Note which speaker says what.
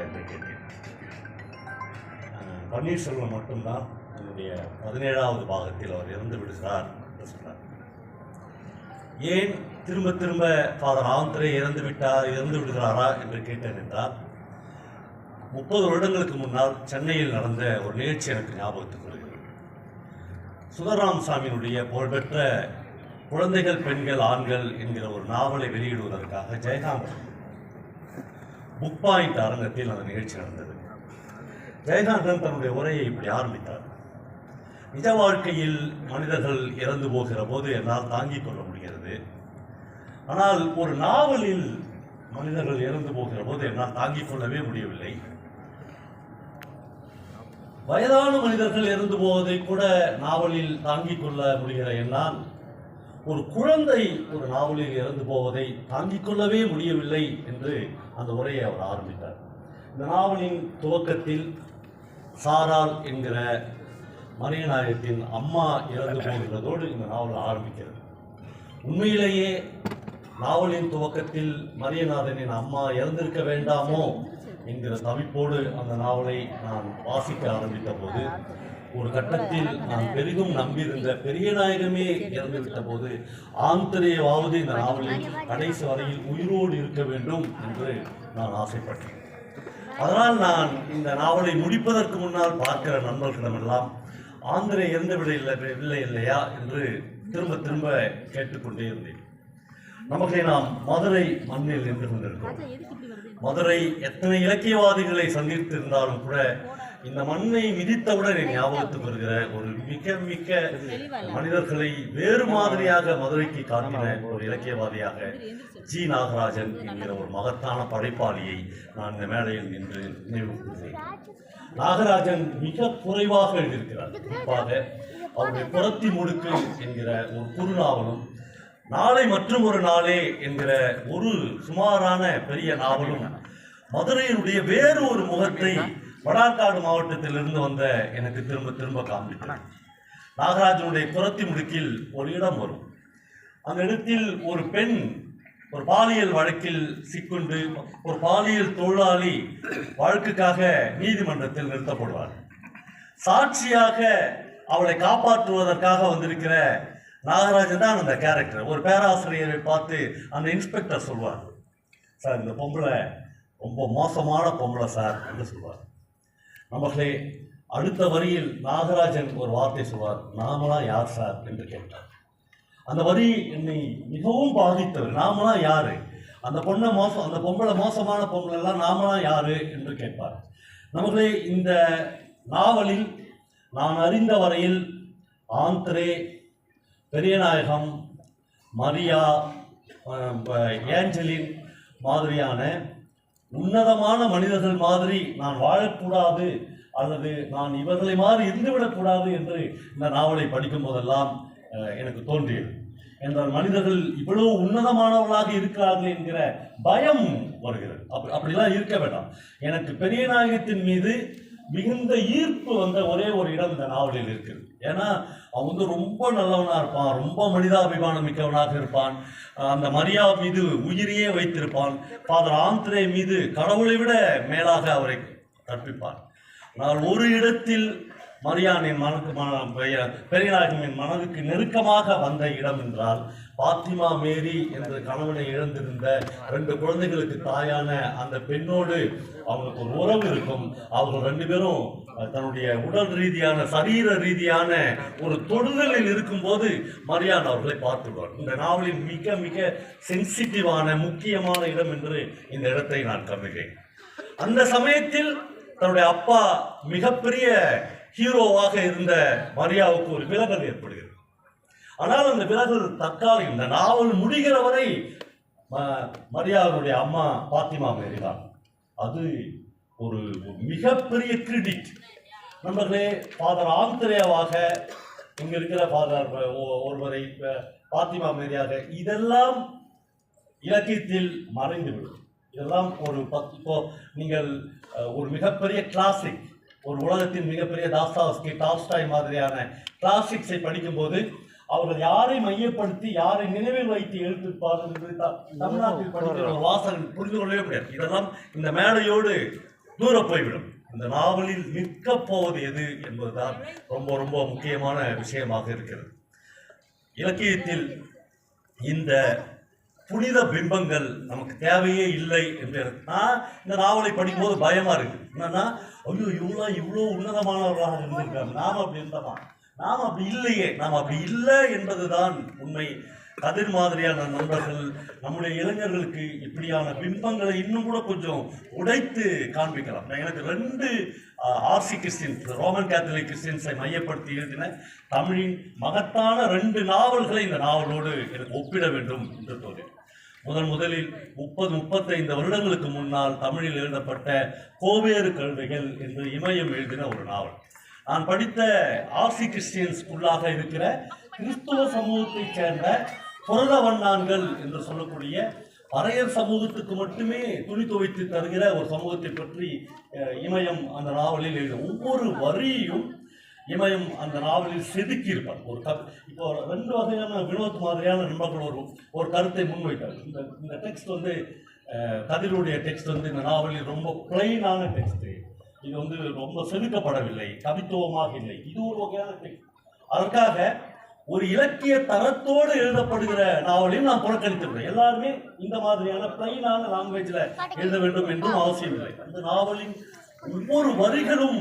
Speaker 1: என்று கேட்டேன் அஹ், பன்னீர்செல்வம் மட்டும்தான் என்னுடைய பதினேழாவது பாகத்தில் அவர் இறந்து விடுகிறார் என்று சொன்னார் ஏன் திரும்ப திரும்ப ஃபாதர் ஆந்திரே இறந்து விட்டார் இறந்து விடுகிறாரா என்று கேட்டேன் என்றால் முப்பது வருடங்களுக்கு முன்னால் சென்னையில் நடந்த ஒரு நிகழ்ச்சி எனக்கு ஞாபகத்துக்கு வருகிறது. சுதராம் சாமியினுடைய புகழ்பெற்ற குழந்தைகள் பெண்கள் ஆண்கள் என்கிற ஒரு நாவலை வெளியிடுவதற்காக ஜெயகாந்த் புக் பாயிண்ட் அரங்கத்தில் அந்த நிகழ்ச்சி நடந்தது. ஜெயகாந்தன் தன்னுடைய உரையை இப்படி ஆரம்பித்தார். நிஜ வாழ்க்கையில் மனிதர்கள் இறந்து போகிற போது என்னால் தாங்கிக் கொள்ள முடிகிறது. ஆனால் ஒரு நாவலில் மனிதர்கள் இறந்து போகிற போது என்னால் தாங்கிக் கொள்ளவே முடியவில்லை. வயதான மனிதர்கள் இறந்து போவதை கூட நாவலில் தாங்கிக் கொள்ள முடிகிற என்னால். ஒரு குழந்தை ஒரு நாவலில் இறந்து போவதை தாங்கிக் கொள்ளவே முடியவில்லை என்று அந்த உரையை அவர் ஆரம்பித்தார். இந்த நாவலின் துவக்கத்தில் சாரால் என்கிற மரியநாயகத்தின் அம்மா இறந்து போகிறதோடு இந்த நாவல் ஆரம்பிக்கிறது. உண்மையிலேயே நாவலின் துவக்கத்தில் மரியநாதனின் அம்மா இறந்திருக்க வேண்டாமோ என்கிற தவிப்போடு அந்த நாவலை நான் வாசிக்க ஆரம்பித்த போது ஒரு கட்டத்தில் நான் பெரிதும் நம்பியிருந்த பெரிய நாயகமே இறந்துவிட்ட போது ஆந்திரேயாவது இந்த நாவலில் கடைசி வரையில் உயிரோடு இருக்க வேண்டும் என்று நான் ஆசைப்பட்டேன். அதனால் நான் இந்த நாவலை முடிப்பதற்கு முன்னால் பார்க்கிற நண்பர்களிடமெல்லாம் ஆந்திரே இறந்து இல்லை இல்லையா? என்று திரும்ப திரும்ப கேட்டுக்கொண்டே இருந்தேன். நமக்கு நாம் மதுரை மண்ணில் நின்று கொண்டிருக்கிறோம். மதுரை எத்தனை இலக்கியவாதிகளை சந்தித்திருந்தாலும் கூட இந்த மண்ணை மிதித்தவுடன் என் ஞாபகத்துக்கு வருகிற ஒரு மிக மிக மனிதர்களை வேறு மாதிரியாக மதுரைக்கு காட்டின ஒரு இலக்கியவாதியாக ஜி நாகராஜன் என்கிற ஒரு மகத்தான படைப்பாளியை நான் இந்த மேடையில் நின்று நினைவு கூறுகிறேன் நாகராஜன் மிக குறைவாக எழுதியிருக்கிறார். குறிப்பாக அவருடைய புறத்தி முடுக்கு என்கிற ஒரு குறுநாவலும் நாளை மற்றும் ஒரு நாளே என்கிற ஒரு சுமாரான பெரிய நாவலும் மதுரையினுடைய வேறு ஒரு முகத்தை வடாக்காடு மாவட்டத்திலிருந்து வந்த எனக்கு திரும்ப திரும்ப காண்பிக்கிறார் நாகராஜனுடைய புறத்தி முடுக்கில் ஒரு இடம் வரும். அந்த இடத்தில் ஒரு பெண் ஒரு பாலியல் வழக்கில் சிக்குண்டு ஒரு பாலியல் தொழிலாளி வழக்குக்காக நீதிமன்றத்தில் நிறுத்தப்படுவார். சாட்சியாக அவளை காப்பாற்றுவதற்காக வந்திருக்கிற நாகராஜன் தான் அந்த கேரக்டர் ஒரு பேராசிரியரை பார்த்து அந்த இன்ஸ்பெக்டர் சொல்வார். சார் இந்த பொம்பளை ரொம்ப மோசமான பொம்பளை சார் என்று சொல்வார். நமக்களே அடுத்த வரியில் நாகராஜன் ஒரு வார்த்தை சொல்வார் நாமலாம் யார் சார்? என்று கேட்டார். அந்த வரி என்னை மிகவும் பாதித்தவர். நாமலாம் யாரு? அந்த பொண்ணை மோசம் அந்த பொம்பளை மோசமான பொம்பளை எல்லாம் நாமளா யாரு? என்று கேட்பார். நமக்கு இந்த நாவலில் நான் அறிந்த வரையில் ஆந்திரே பெரியநாயகம் மரியா ஏஞ்சலின் மாதிரியான உன்னதமான மனிதர்கள் மாதிரி நான் வாழக்கூடாது அல்லது நான் இவர்களை மாதிரி இருந்துவிடக்கூடாது என்று இந்த நாவலை படிக்கும் போதெல்லாம் எனக்கு தோன்றியது. என்றால் மனிதர்கள் இவ்வளவு உன்னதமானவர்களாக இருக்கிறார்கள் என்கிற பயம் வருகிறது. அப்படி அப்படிலாம் இருக்க வேண்டாம். எனக்கு பெரிய நாயகத்தின் மீது மிகுந்த ஈர்ப்பு வந்த ஒரே ஒரு இடம் இந்த நாவலில் இருக்குது ஏன்னா அவன் வந்து ரொம்ப நல்லவனாக இருப்பான் ரொம்ப மனிதாபிமானம் மிக்கவனாக இருப்பான். அந்த மரியா மீது உயிரையே வைத்திருப்பான். ஃபாதர் ஆந்திரே மீது கடவுளை விட மேலாக அவரை கற்பிப்பான் ஆனால் ஒரு இடத்தில் மரியானின் மனக்கு மன பெரியநாயகமின் மனதுக்கு நெருக்கமாக வந்த இடம் என்றால் பாத்திமா மேரி என்ற கணவனை இழந்திருந்த ரெண்டு குழந்தைகளுக்கு தாயான அந்த பெண்ணோடு அவங்களுக்கு ஒரு உறவு இருக்கும். அவங்க ரெண்டு பேரும் தன்னுடைய உடல் ரீதியான சரீர ரீதியான ஒரு தொடுதலில் இருக்கும்போது மரியான் அவர்களை பார்த்துள்ளார் இந்த நாவலின் மிக மிக சென்சிட்டிவான முக்கியமான இடம் என்று இந்த இடத்தை நான் கருதுகிறேன். அந்த சமயத்தில் தன்னுடைய அப்பா மிகப்பெரிய ஹீரோவாக இருந்த மரியாவுக்கு ஒரு விலகல் ஏற்படுகிறது. ஆனால் அந்த விலகல் தற்காலிகம் இந்த நாவல் முடிகிற வரை ம- மரியாவுடைய அம்மா பாத்திமா மேரிதான். அது ஒரு மிகப்பெரிய கிரெடிட் நண்பர்களே ஃபாதர் ஆந்திரேவாக இங்க இருக்கிற ஃபாதர் ஒருவரை பாத்திமா மேரியாக இதெல்லாம் இலக்கியத்தில் மறைந்துவிடும். இதெல்லாம் ஒரு பத் இப்போ நீங்கள் ஒரு மிகப்பெரிய கிளாசிக் ஒரு உலகத்தின் மிகப்பெரிய தாஸ்தாவஸ்கி டால்ஸ்டாய் மாதிரியான கிளாசிக்ஸை படிக்கும்போது அவர்கள் யாரை மையப்படுத்தி யாரை நினைவில் வைத்து எழுத்திருப்பார்கள் என்று தமிழ்நாட்டில் படிக்கிற வாசகன் புரிந்து கொள்ளவே முடியாது. இதெல்லாம் இந்த மேடையோடு தூர போய்விடும். இந்த நாவலில் நிற்க போவது எது என்பதுதான் ரொம்ப ரொம்ப முக்கியமான விஷயமாக இருக்கிறது. இலக்கியத்தில் இந்த புனித பிம்பங்கள் நமக்கு தேவையே இல்லை என்று நான் இந்த நாவலை படிக்கும்போது பயமா இருக்கு. என்னன்னா ஐயோ இவ்வளோ இவ்வளோ உன்னதமானவர்களாக இருந்திருக்காங்க. நாம் அப்படி இருந்தோமா? நாம் அப்படி இல்லையே. நாம் அப்படி இல்லை என்பதுதான் உண்மை. கதிர் மாதிரியான நண்பர்கள் நம்முடைய இளைஞர்களுக்கு இப்படியான பிம்பங்களை இன்னும் கூட கொஞ்சம் உடைத்து காண்பிக்கலாம். எனக்கு ரெண்டு ஆர்சி கிறிஸ்டின்ஸ் ரோமன் கேத்தலிக் கிறிஸ்டின்ஸை மையப்படுத்தி எழுதின தமிழின் மகத்தான ரெண்டு நாவல்களை இந்த நாவலோடு எனக்கு ஒப்பிட வேண்டும் என்று தோன்றேன் முதன் முதலில் முப்பது முப்பத்தைந்து வருடங்களுக்கு முன்னால் தமிழில் எழுதப்பட்ட கோவேறு கழுதைகள் என்று இமயம் எழுதின ஒரு நாவல். நான் படித்த ஆர்சி கிறிஸ்டியன்ஸ்குள்ளாக இருக்கிற கிறிஸ்துவ சமூகத்தைச் சேர்ந்த புரத வண்ணான்கள் என்று சொல்லக்கூடிய பறையர் சமூகத்துக்கு மட்டுமே துணி துவைத்து தருகிற ஒரு சமூகத்தை பற்றி இமயம் அந்த நாவலில் எழுதும் ஒவ்வொரு வரியும் இமயம் அந்த நாவலில் செதுக்கி இருப்பார் ஒரு கரு இப்போ ரெண்டு வகையான வினோத் மாதிரியான நண்பர்கள் ஒரு ஒரு கருத்தை முன்வைத்தார். இந்த இந்த டெக்ஸ்ட் வந்து அஹ், கதிருடைய டெக்ஸ்ட் வந்து இந்த நாவலில் ரொம்ப பிளைனான டெக்ஸ்ட் இது வந்து ரொம்ப செதுக்கப்படவில்லை கவித்துவமாக இல்லை. இது ஒரு வகையான டெக்ஸ்ட் அதற்காக ஒரு இலக்கிய தரத்தோடு எழுதப்படுகிற நாவலையும் நான் புறக்கணித்துள்ளேன் எல்லாருமே இந்த மாதிரியான பிளைனான லாங்குவேஜில் எழுத வேண்டும் என்றும் அவசியம் இல்லை அந்த நாவலின் ஒவ்வொரு வரிகளும்